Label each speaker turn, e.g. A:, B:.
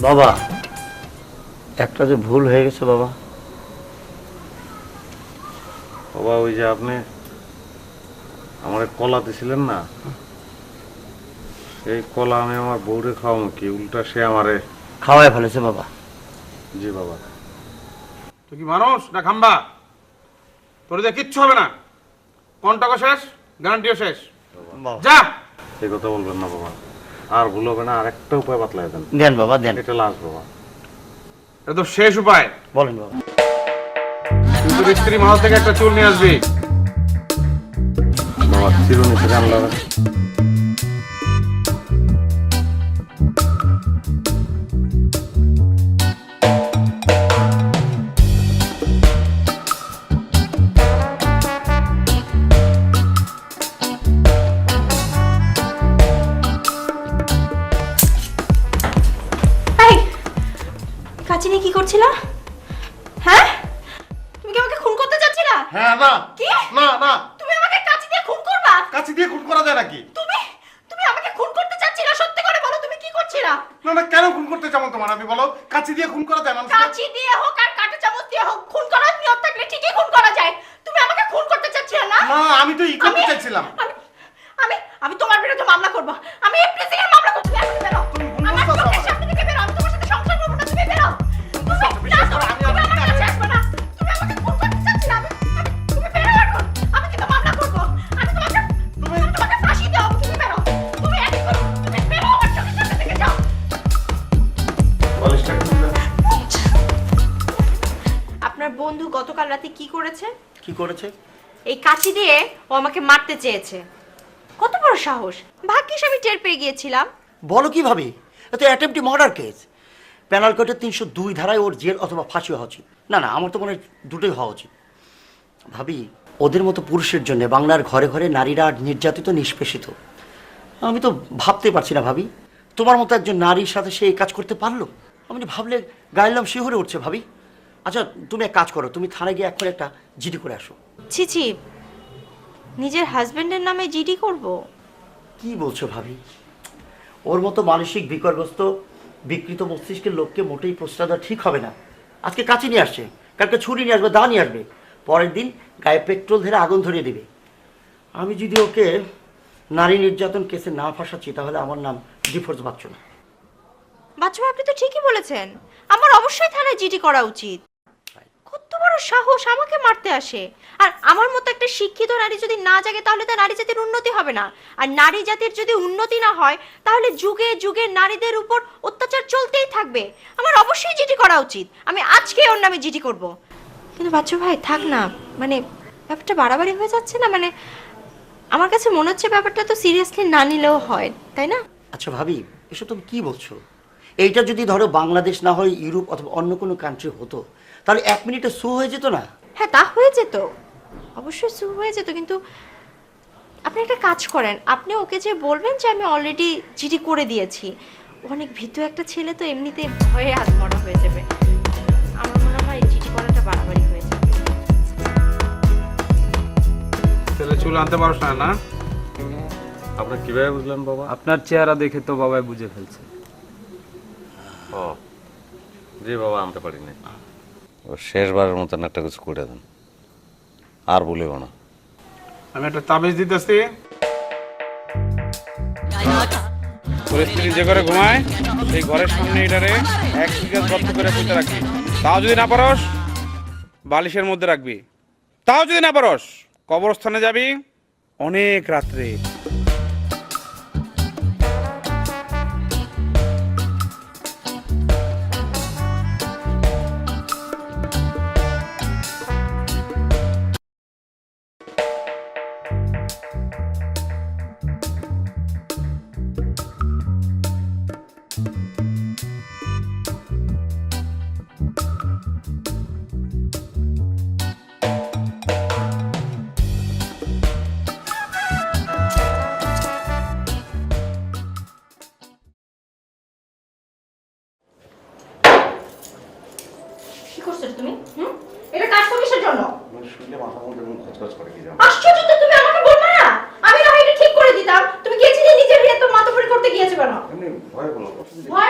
A: বাবা একটা যে ভুল হয়ে গেছে বাবা।
B: বাবা ওই যে আপনি আমার কলা দিছিলেন না সেই কলা আমি আমার বউরে খাওয়াবো কি? উল্টা সে আমারে
A: খাওয়াই ফেলেছে বাবা।
B: জি বাবা।
C: তুই কি মানুষ না খাম্বা? তোর যে কিচ্ছু হবে না। কন্টাকও শেষ? গ্যারান্টিও শেষ। যা!
B: এই কথা বলবেন না বাবা। আর ভুল হবে না আর একটা উপায় বাতলাই দেন।
A: দেন বাবা দেন।
B: এটা লাস্ট বাবা।
C: এটা তো শেষ উপায়।
A: বলেন বাবা।
C: তুই তোর স্ত্রী মহল থেকে একটা চুল নিয়ে আসবি।
B: বাবা চিরুনি থেকে আনলাম
D: কাচি করছিলা হ্যাঁ? তুমি কি আমাকে খুন করতে চাচ্ছিলা
E: হ্যাঁ না
D: কি?
E: না না
D: তুমি আমাকে কাচি দিয়ে খুন করবা?
E: কাছে দিয়ে খুন করা যায় নাকি?
D: তুমি তুমি আমাকে খুন করতে চাচ্ছিলা সত্যি করে বলো তুমি কি করছিলা?
E: না না কেন খুন করতে চাও তোমার? আমি বলো কাছে দিয়ে খুন করা যায় মানুষ
D: কাচি দিয়ে হোক আর কাঁটা চামচ দিয়ে হোক খুন করার নিয়ম থাকলে ঠিকই খুন করা যায়। তুমি আমাকে খুন করতে চাচ্ছিলা না?
E: না আমি তো ই করতে চাইছিলাম।
D: আমি আমি তোমার বিরুদ্ধে মামলা করব। আমি এপ্রিসিং আপনার বন্ধু গতকাল রাতে কি করেছে?
A: কি করেছে?
D: এই কাঁচি দিয়ে ও আমাকে মারতে চেয়েছে। কত বড় সাহস। ভাগ্যিস আমি টের পেয়ে গিয়েছিলাম।
A: বলো কীভাবে? এত অ্যাটেম্পটি মার্ডার কেস প্যানাল কোর্টের তিনশো দুই ধারায় ওর জেল অথবা ফাঁসি হওয়া উচিত। না না আমার তো মনে হয় দুটোই হওয়া উচিত। ভাবি ওদের মতো পুরুষের জন্য বাংলার ঘরে ঘরে নারীরা নির্যাতিত নিষ্পেষিত। আমি তো ভাবতে পারছি না ভাবি। তোমার মতো একজন নারীর সাথে সে এই কাজ করতে পারল? আমি ভাবলে গাইলাম শিহরে উঠছে ভাবি। আচ্ছা তুমি এক কাজ করো তুমি থানায় গিয়ে এখন একটা জিডি করে আসো।
D: ছি ছি। নিজের হাজবেন্ডের নামে জিডি করব?
A: কি বলছো ভাবি? ওর মতো মানসিক বিকরগ্রস্ত বিকৃত মস্তিষ্কের লোককে মোটেই প্রশ্রয় দেওয়া ঠিক হবে না। আজকে কাছে নিয়ে আসছে কালকে ছুরি নিয়ে আসবে দা নিয়ে আসবে। পরের দিন গায়ে পেট্রোল ধরে আগুন ধরিয়ে দেবে। আমি যদি ওকে নারী নির্যাতন কেসে না ফাঁসাচ্ছি তাহলে আমার নাম ডিফোর্স পাচ্ছ না।
D: বাচ্চা আপনি তো ঠিকই বলেছেন। আমার অবশ্যই থানায় জিডি করা উচিত। কত বড় সাহস আমাকে মারতে আসে। আর আমার মতো একটা শিক্ষিত নারী যদি না জাগে, তাহলে তো নারী জাতির উন্নতি হবে না। আর নারী জাতির যদি উন্নতি না হয়, তাহলে যুগে যুগে নারীদের উপর অত্যাচার চলতেই থাকবে। আমার অবশ্যই জিডি করা উচিত। আমি আজকে ওর নামে জিডি করব। কিন্তু বাচ্চু ভাই, থাক না। মানে ব্যাপারটা বাড়াবাড়ি হয়ে যাচ্ছে না? মানে আমার কাছে মনে হচ্ছে ব্যাপারটা তো সিরিয়াসলি না নিলেও হয়, তাই না?
A: আচ্ছা ভাবি, এসব তুমি কি বলছো? এইটা যদি ধরো বাংলাদেশ না হয় ইউরোপ অথবা অন্য কোনো কান্ট্রি হতো তাহলে এক মিনিটে শো হয়ে যেত না?
D: হ্যাঁ তা হয়ে যেত। অবশ্যই শুরু হয়ে যেত কিন্তু আপনি একটা কাজ করেন আপনি ওকে যে বলবেন যে আমি অলরেডি চিঠি করে দিয়েছি অনেক ভীতু একটা ছেলে তো এমনিতে ভয়ে হাত মরা হয়ে যাবে। আমার মনে হয় চিঠি করাটা বাড়াবাড়ি হয়ে যাবে।
C: ছেলে চুল আনতে পারোস না না?
B: আপনার কীভাবে বুঝলেন বাবা
F: আপনার চেহারা দেখে তো বাবাই বুঝে ফেলছে।
B: ও। জি বাবা আনতে পারি না ও শেষবারের মতন একটা কিছু করে দেন। আর বলিব না।
C: আমি একটা তাবিজ দিতেছি। তোর স্ত্রী যে ঘরে ঘুমায়। সেই ঘরের সামনে এটারে এক বিঘা গর্ত করে পুঁতে রাখবি। তাও যদি না পারস বালিশের মধ্যে রাখবি। তাও যদি না পারস কবরস্থানে যাবি অনেক রাত্রে।
D: করছ তুমি? হুম? এটা কাজ কিসের জন্য?
B: শুনলে মাথা মধ্যে খচখচ করে কি জানো?
D: আশ্চর্য তো তুমি আমাকে বলবে না? আমি না এটা ঠিক করে দিতাম। তুমি গিয়েছিলে নিজের বিয়ে তো মাতব্বরি করতে গিয়েছো কেন?
B: এমনি ভয় বলো।
D: ভয় মানে